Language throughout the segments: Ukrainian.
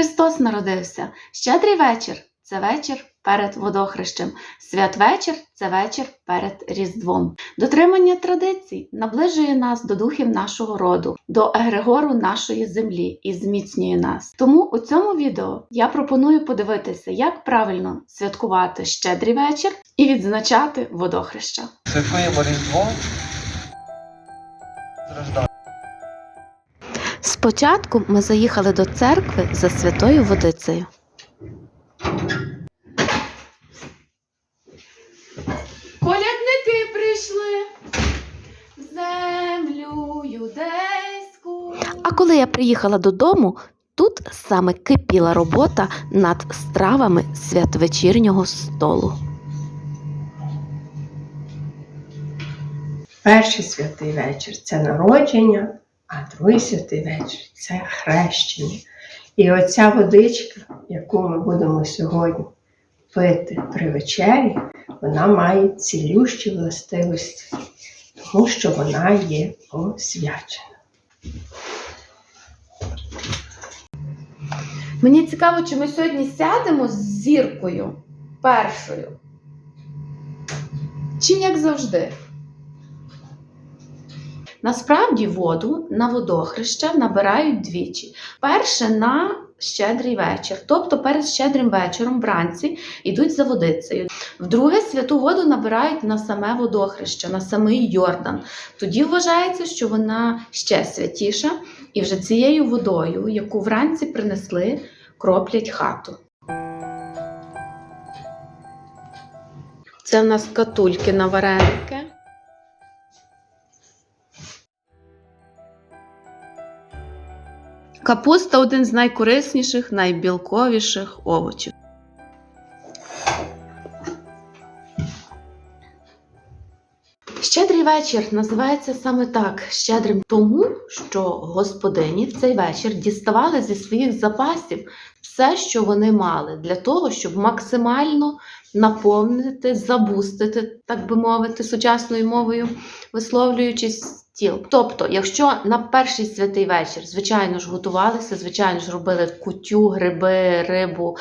Христос народився. Щедрий вечір це вечір перед водохрещем. Святвечір це вечір перед Різдвом. Дотримання традицій наближує нас до духів нашого роду, до егрегору нашої землі і зміцнює нас. Тому у цьому відео я пропоную подивитися, як правильно святкувати щедрий вечір і відзначати водохреща. Святкуємо Різдво. Страждання. Спочатку ми заїхали до церкви за святою водицею. Колядники прийшли в землю юдейську. А коли я приїхала додому, тут саме кипіла робота над стравами святвечірнього столу. Перший святий вечір це народження, а другий святий вечір це хрещення. І оця водичка, яку ми будемо сьогодні пити при вечері, вона має цілющі властивості, тому що вона є освячена. Мені цікаво, чи ми сьогодні сядемо з зіркою першою. Чи як завжди? Насправді воду на водохреща набирають двічі. Перше на щедрий вечір, тобто перед щедрим вечором вранці йдуть за водицею. Вдруге святу воду набирають на саме водохреще, на самий Йордан. Тоді вважається, що вона ще святіша, і вже цією водою, яку вранці принесли, кроплять хату. Це в нас катульки на вареники. Капуста один з найкорисніших, найбілковіших овочів. Щедрий вечір називається саме так щедрим, тому що господині в цей вечір діставали зі своїх запасів все, що вони мали, для того, щоб максимально наповнити, забустити, так би мовити, сучасною мовою, висловлюючись стіл. Тобто, якщо на перший святий вечір, звичайно ж, готувалися, звичайно ж, робили кутю, гриби, рибу,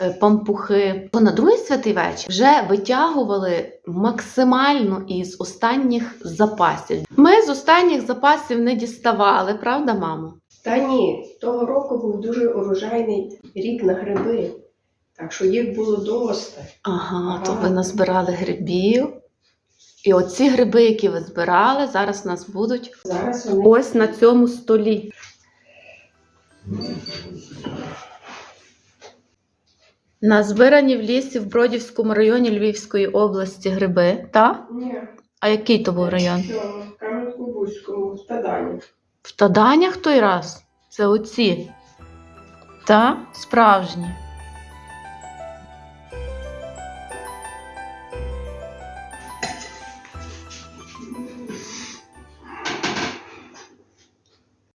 е, пампухи, то на другий святий вечір вже витягували максимально із останніх запасів. Ми з останніх запасів не діставали, правда, мамо? Та ні, того року був дуже урожайний рік на гриби, так що їх було доста. Ага, то ви назбирали грибів. І оці гриби, які ви збирали, зараз у нас будуть Зараз вони ось на цьому столі. Назбирані в лісі в Бродівському районі Львівської області гриби, так? Ні, А який то був район? в Кам'янку-Бузькому, в Тадані. В Таданях той раз? Це оці. Та? Справжні.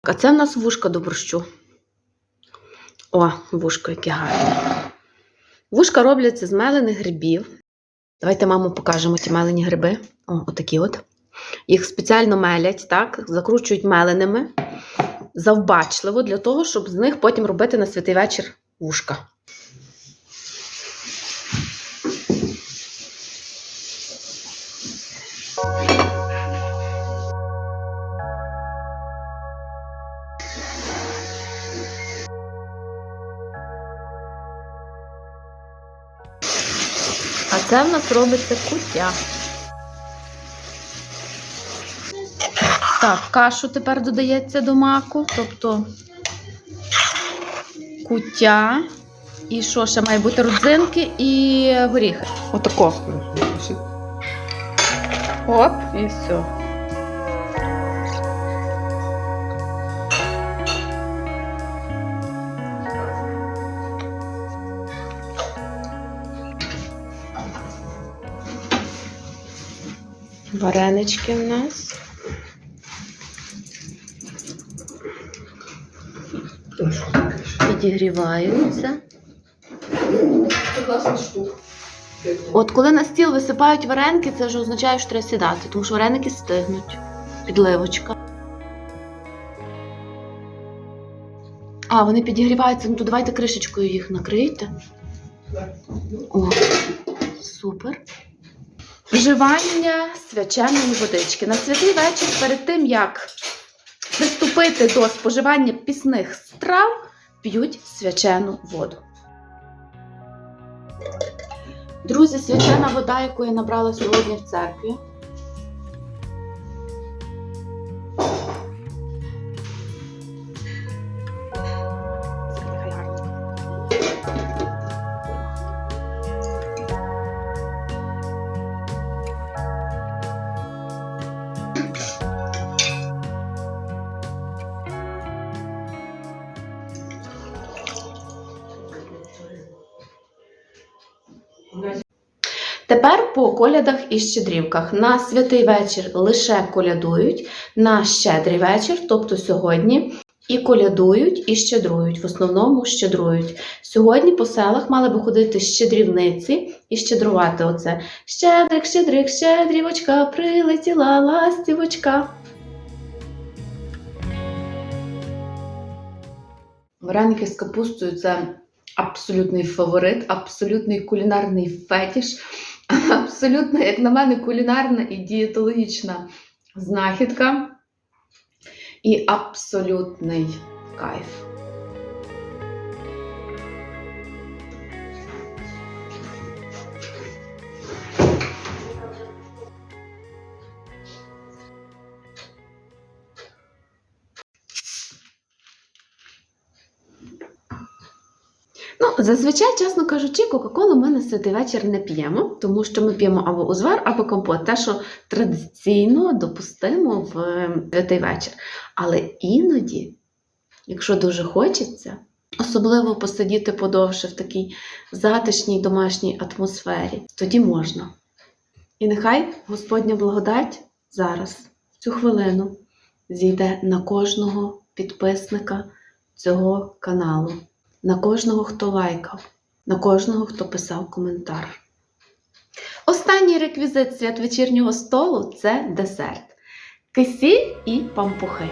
А це в нас вушка до борщу. О, вушко, яке гарне. Вушка робляться з мелених грибів. Давайте, мамо, покажемо ці мелені гриби. О, отакі от. Їх спеціально мелять, так, закручують меленими завбачливо для того, щоб з них потім робити на святий вечір вушка. А це в нас робиться куття. Так, кашу тепер додається до маку, тобто куття. І що ще має бути родзинки і горіхи. Отако. Оп, і все. Варенички в нас. Підігріваються. От коли на стіл висипають вареники, це вже означає, що треба сідати, тому що вареники стигнуть. Підливочка. А, вони підігріваються, ну то давайте кришечкою їх накрийте. О, супер. Вживання свяченої водички. На святий вечір перед тим, як приступити до споживання пісних страв, п'ють свячену воду. Друзі, свячена вода, яку я набрала сьогодні в церкві. Тепер по колядах і щедрівках. На святий вечір лише колядують, на щедрий вечір, тобто сьогодні, і колядують, і щедрують. В основному щедрують. Сьогодні по селах мали би ходити щедрівниці і щедрувати оце. Щедрик, щедрик, щедрівочка, прилетіла ластівочка. Вареники з капустою це абсолютний фаворит, абсолютний кулінарний фетіш, абсолютно, як на мене, кулінарна і дієтологічна знахідка і абсолютний кайф. Зазвичай, чесно кажучи, Кока-Колу ми на святий вечір не п'ємо, тому що ми п'ємо або узвар, або компот, те, що традиційно допустимо в е, святий вечір. Але іноді, якщо дуже хочеться, особливо посидіти подовше в такій затишній домашній атмосфері, тоді можна. І нехай Господня благодать зараз, в цю хвилину, зійде на кожного підписника цього каналу на кожного, хто лайкав, на кожного, хто писав коментар. Останній реквізит святвечірнього столу це десерт. Кисіль і пампухи.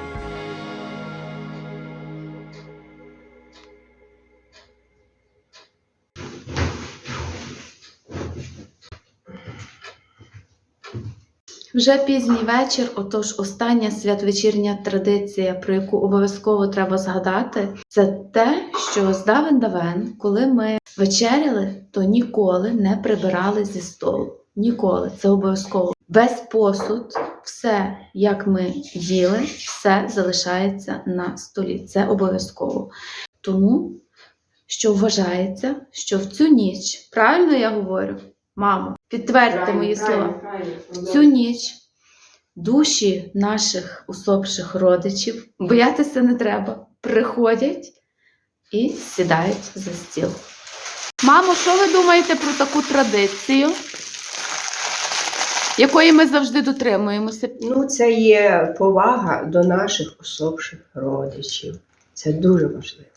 Вже пізній вечір, отож остання святвечірня традиція, про яку обов'язково треба згадати, це те, що з давен давен, коли ми вечеряли, то ніколи не прибирали зі столу. Ніколи, це обов'язково. Весь посуд, все, як ми їли, все залишається на столі. Це обов'язково. Тому що вважається, що в цю ніч, правильно я говорю, мамо, підтвердьте мої слова. В цю ніч душі наших усопших родичів, боятися не треба, приходять і сідають за стіл. Мамо, що ви думаєте про таку традицію, якої ми завжди дотримуємося? Ну, це є повага до наших усопших родичів. Це дуже важливо.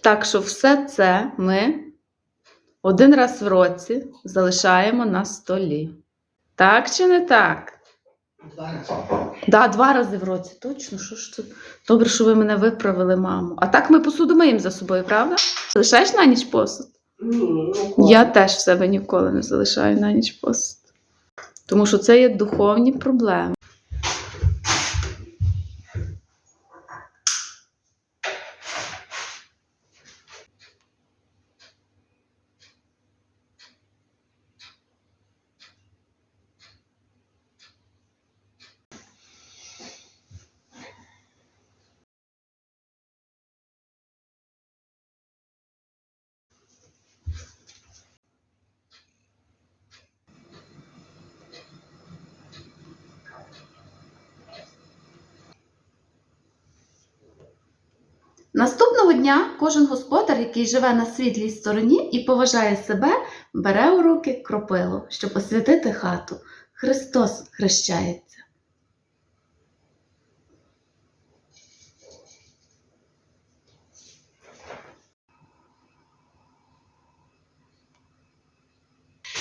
Так що все це ми один раз в році залишаємо на столі. Так чи не так? Два рази. Да, два рази в році. Точно, що ж це? Добре, що ви мене виправили, мамо. А так ми посуду миємо за собою, правда? Лишаєш на ніч посуд? Ні, ніколи. Я теж в себе ніколи не залишаю на ніч посуд. Тому що це є духовні проблеми. Наступного дня кожен господар, який живе на світлій стороні і поважає себе, бере у руки кропилу, щоб освятити хату. Христос хрещається.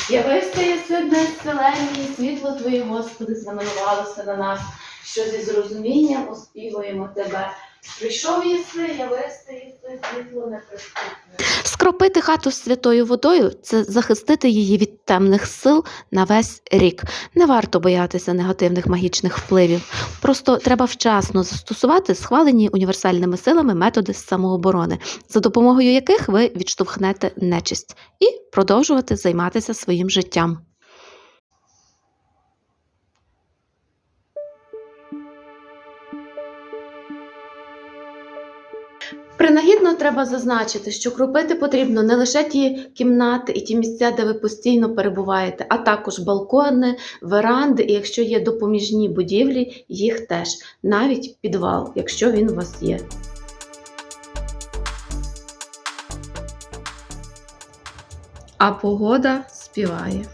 Явився єси днес вселенні, світло Твоє, Господи, знаменувалося на нас, що зі зрозумінням оспівуємо Тебе. Прийшов єси, явився єси, світло не приступне. Скропити хату святою водою це захистити її від темних сил на весь рік. Не варто боятися негативних магічних впливів. Просто треба вчасно застосувати схвалені універсальними силами методи самооборони, за допомогою яких ви відштовхнете нечисть і продовжувати займатися своїм життям. Принагідно треба зазначити, що кропити потрібно не лише ті кімнати і ті місця, де ви постійно перебуваєте, а також балкони, веранди, і якщо є допоміжні будівлі, їх теж, навіть підвал, якщо він у вас є. А погода співає.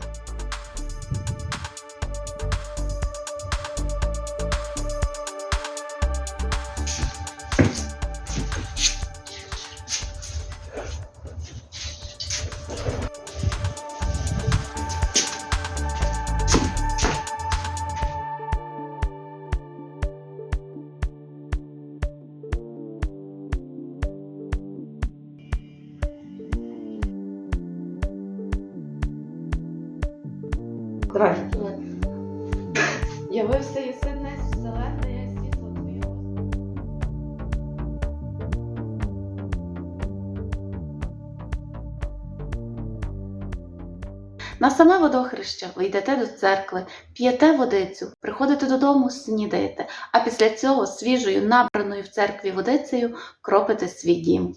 Давай. Явився єси днес вселенна, я світло твоєго. На саме водохреще ви йдете до церкви, п'єте водицю, приходите додому, снідаєте, а після цього свіжою, набраною в церкві водицею кропите свій дім.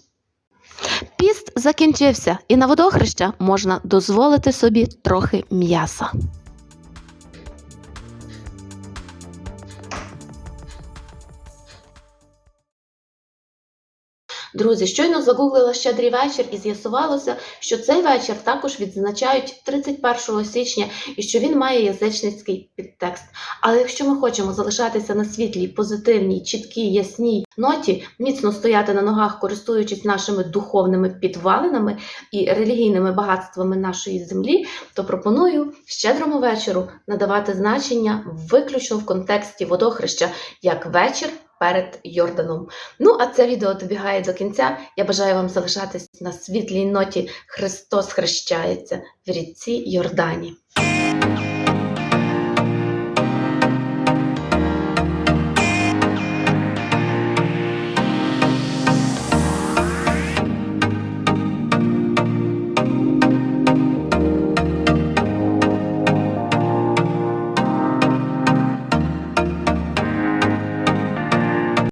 Піст закінчився, і на водохреща можна дозволити собі трохи м'яса. Друзі, щойно загуглила щедрий вечір і з'ясувалося, що цей вечір також відзначають 31 січня і що він має язичницький підтекст. Але якщо ми хочемо залишатися на світлій, позитивній, чіткій, ясній ноті, міцно стояти на ногах, користуючись нашими духовними підвалинами і релігійними багатствами нашої землі, то пропоную щедрому вечору надавати значення виключно в контексті водохреща як вечір перед Йорданом. Ну, а це відео добігає до кінця. Я бажаю вам залишатись на світлій ноті. Христос хрещається в річці Йордані.